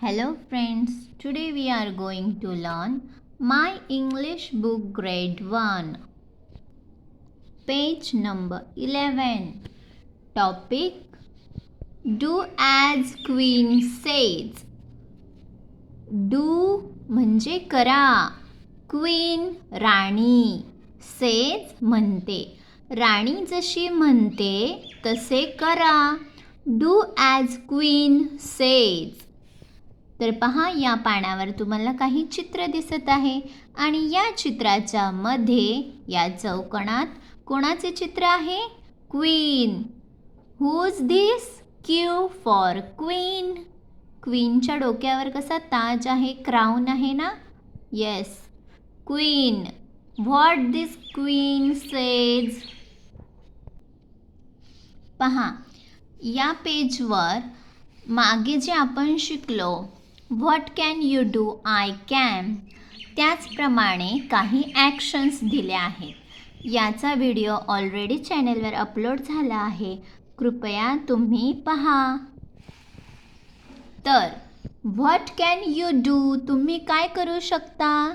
Hello friends, today we are going to learn my English book grade 1. Page number 11. Topic Do as Queen says. Do म्हणजे करा queen राणी says म्हणते राणी जशी म्हणते तसे करा do as queen says तर पहा या पानावर तुम्हाला काही चित्र दिसत आहे आणि या चित्राच्या मध्ये या चौकणात कोणाचे चित्र आहे? Queen. Who's this Q for queen क्वीनच्या डोक्यावर कसा ताज आहे क्राऊन आहे ना? Yes queen what this queen says पहा या पेजवर मागे जे आपण शिकलो what can you do I can त्याचप्रमाणे काही ॲक्शन्स दिल्या आहेत. याचा व्हिडिओ ऑलरेडी चॅनेलवर अपलोड झाला आहे. कृपया तुम्ही पहा. तर व्हॉट कॅन यू डू तुम्ही काय करू शकता?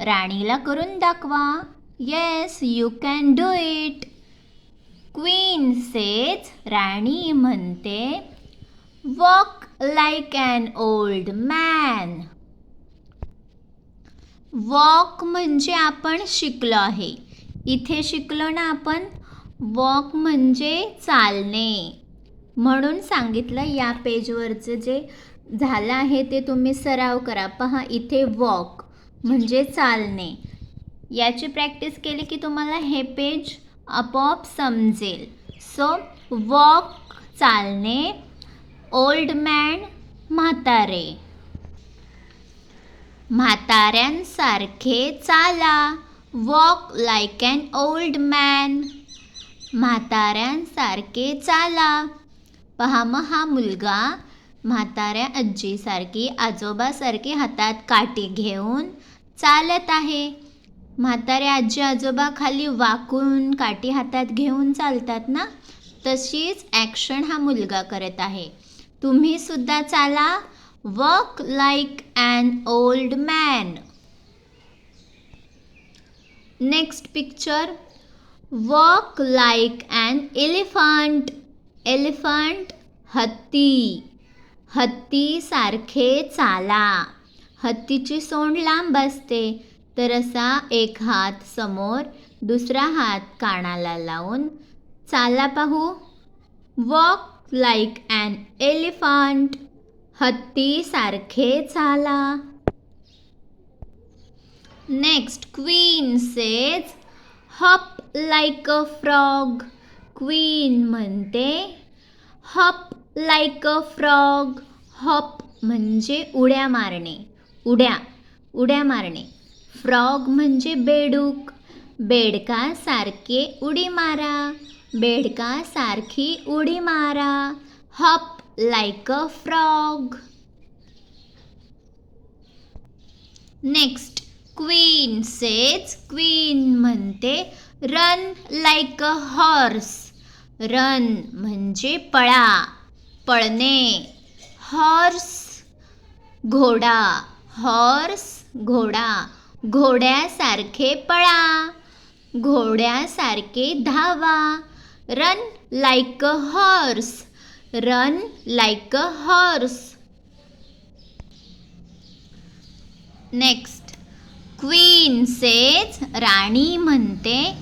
राणीला करून दाखवा. Yes you can do it queen says राणी म्हणते walk like an old man walk म्हणजे आपण शिकलो आहे. इथे शिकलो ना आपण वॉक म्हणजे चालणे. म्हणून सांगितलं या पेजवरचं जे झालं आहे ते तुम्ही सराव करा. पहा इथे वॉक म्हणजे चालणे. याची प्रॅक्टिस केली की तुम्हाला हे पेज आपोआप समजेल. सो वॉक चालणे ओल्ड मॅन म्हातारे. म्हाताऱ्यांसारखे चाला walk like an old man म्हाताऱ्यांसारखे चाला. पहा मग हा मुलगा म्हाताऱ्या आजीसारखी आजोबासारखी हातात काठी घेऊन चालत आहे. म्हातारे आजी आजोबा खाली वाकून काठी हातात घेऊन चालतात ना? तशीच ॲक्शन हा मुलगा करत आहे. तुम्ही सुद्धा चाला. Walk like an old man next picture walk like an elephant elephant हत्ती. हत्तीसारखे चाला. हत्तीची सोंड लांब असते तर असा एक हात समोर दुसरा हात कानाला लावून चाला पाहू. वॉक लाईक अन एलिफंट हत्तीसारखे झाला. Next queen says hop like a frog queen म्हणते hop like a frog hop म्हणजे उड्या मारणे. उड्या उड्या मारणे. फ्रॉग म्हणजे बेडूक. बेडकासारखे उडी मारा. बेडकासारखी उडी मारा. Hop like a frog next queen says queen म्हणते run like a horse run म्हणजे पळा पळणे. हॉर्स घोडा. हॉर्स घोडा. घोड्यासारखे पळा. घोड्यासारखे धावा. Run like a horse run like a horse next queen says राणी म्हणते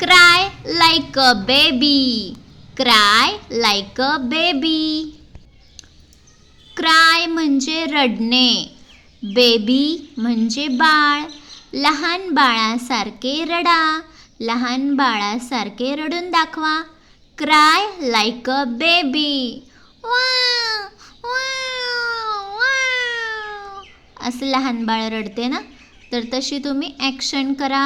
cry like a baby cry like a baby cry म्हणजे रडणे. बेबी म्हणजे बाळ. लहान बाळासारखे रडा. लहान बाळासारखे रडून दाखवा. क्राय लाईक अ बेबी असं लहान बाळ रडते ना? तर तशी तुम्ही ॲक्शन करा.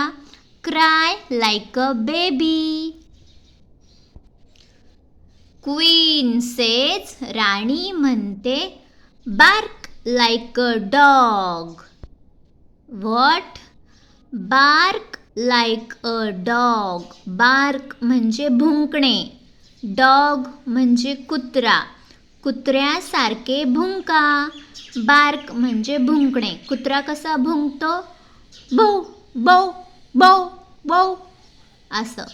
Cry like a baby queen says राणी म्हणते bark like a dog what bark like a dog bark म्हणजे भुंकणे. डॉग म्हणजे कुत्रा. कुत्र्यासारखे भुंका. बार्क म्हणजे भुंकणे. कुत्रा कसा भुंकतो? बौ बौ बौ बौ असं.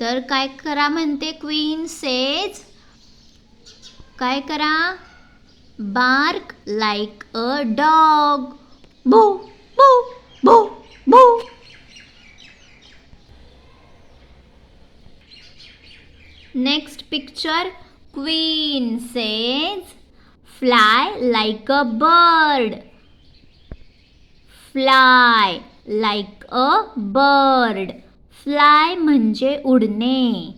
तर काय करा म्हणते क्वीन सेज काय करा? Bark like a dog bow bow bow bow next picture queen says fly like a bird fly like a bird fly म्हणजे उडणे.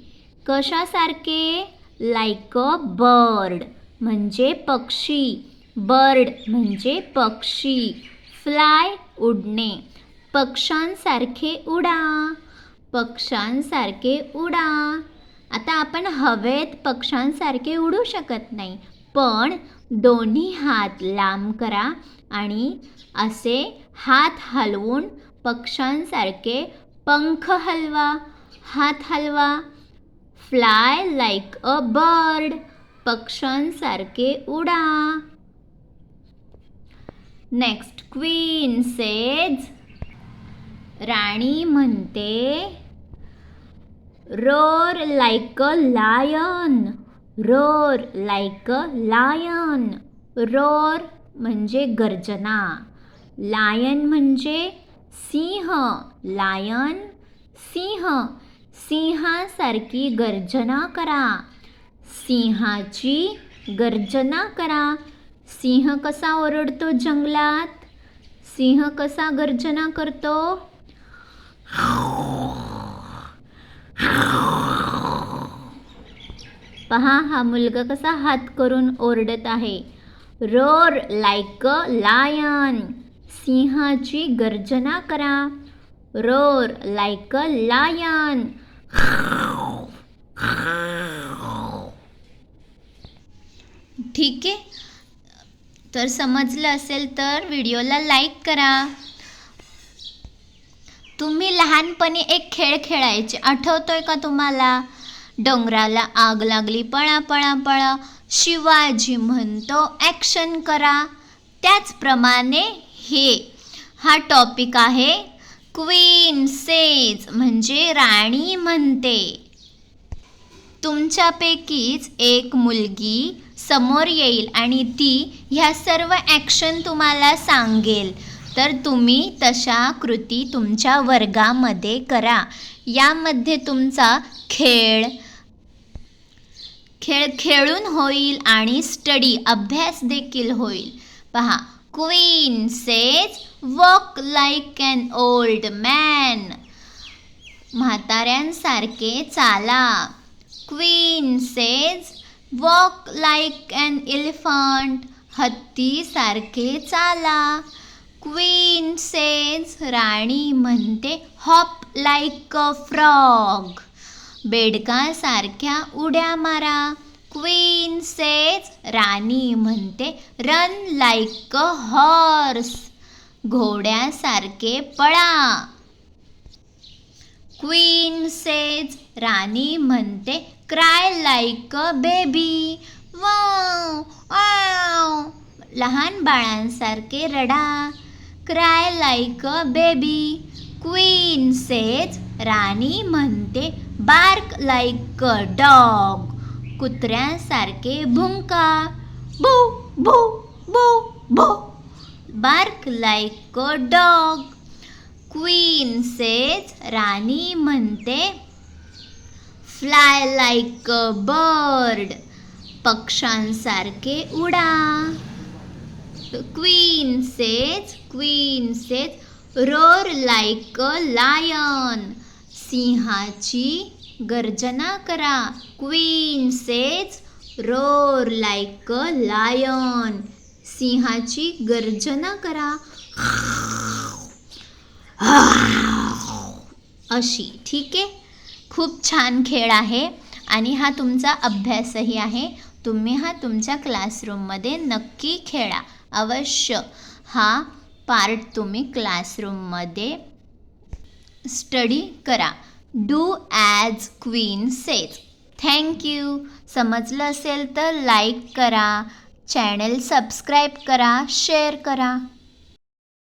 कशासारखे? लाईक अ बर्ड म्हणजे पक्षी. बर्ड म्हणजे पक्षी. फ्लाय उडणे. पक्ष्यांसारखे उडा. पक्ष्यांसारखे उडा. आता आपण हवेत पक्ष्यांसारखे उडू शकत नाही. पण दोन्ही हात लांब करा आणि असे हात हलवून पक्ष्यांसारखे पंख हलवा हात हलवा. फ्लाय लाईक अ बर्ड पक्ष्यांसारखे उडा. नेक्स्ट क्वीन सेज राणी म्हणते roar like a lion roar like a lion roar म्हणजे गर्जना. लायन म्हणजे सिंह. लायन सिंह. सिंहासारखी गर्जना करा. सिंहाची गर्जना करा. सिंह कसा ओरडतो जंगलात? सिंह कसा गर्जना करतो? पहा हा मुलगा कसा हात करून ओरडत आहे. Roar like a lion. सिंहाची गर्जना करा. Roar like a lion. ठीक आहे. तर समजलं असेल तर व्हिडिओला लाईक करा. तुम्ही लहानपणी एक खेळ खेळायचे. आठवतोय का तुम्हाला? डोंगराला आग लागली पळा पळा पळा. शिवाजी म्हणतो ॲक्शन करा. त्याचप्रमाणे हे हा टॉपिक आहे क्वीन सेज म्हणजे राणी म्हणते. तुमच्यापैकीच एक मुलगी समोर येईल आणि ती ह्या सर्व ॲक्शन तुम्हाला सांगेल. तर तुम्ही तशा कृती तुमच्या वर्गामध्ये करा. यामध्ये तुमचा खेळ खेळ खेळून होईल आणि स्टडी अभ्यास देखील होईल. पहा queen says walk like an old man. म्हाताऱ्यांसारखे चाला. Queen says walk like an elephant. हत्तीसारखे चाला. क्वीन सेज राणी म्हणते हॉप लाईक अ फ्रॉग बेडकासारख्या उड्या मारा. क्वीन सेज राणी म्हणते रन लाईक अ हॉर्स घोड्यासारखे पळा. क्वीन सेज राणी म्हणते cry like a baby wow लहान बाळांसारखे रडा. Cry like a baby queen says राणी म्हणते बार्क लाईक अ डॉग कुत्र्यासारखे भुंका. Bow bow bow bow. Bark like a dog queen says राणी म्हणते fly like a bird पक्ष्यांसारखे उडा. Queen says queen says roar like a lion सिंहाची गर्जना करा. Queen says roar like a lion सिंहाची गर्जना करा. अशी ठीक आहे? खूप छान खेळ आहे आणि हा तुमचा अभ्यासही आहे. तुम्ही हा तुमच्या क्लासरूममध्ये नक्की खेळा. अवश्य. हा पार्ट तुम्ही क्लासरूममध्ये स्टडी करा. Do as queen says thank you समजलं असेल तर लाईक करा. चॅनल सबस्क्राईब करा. शेअर करा.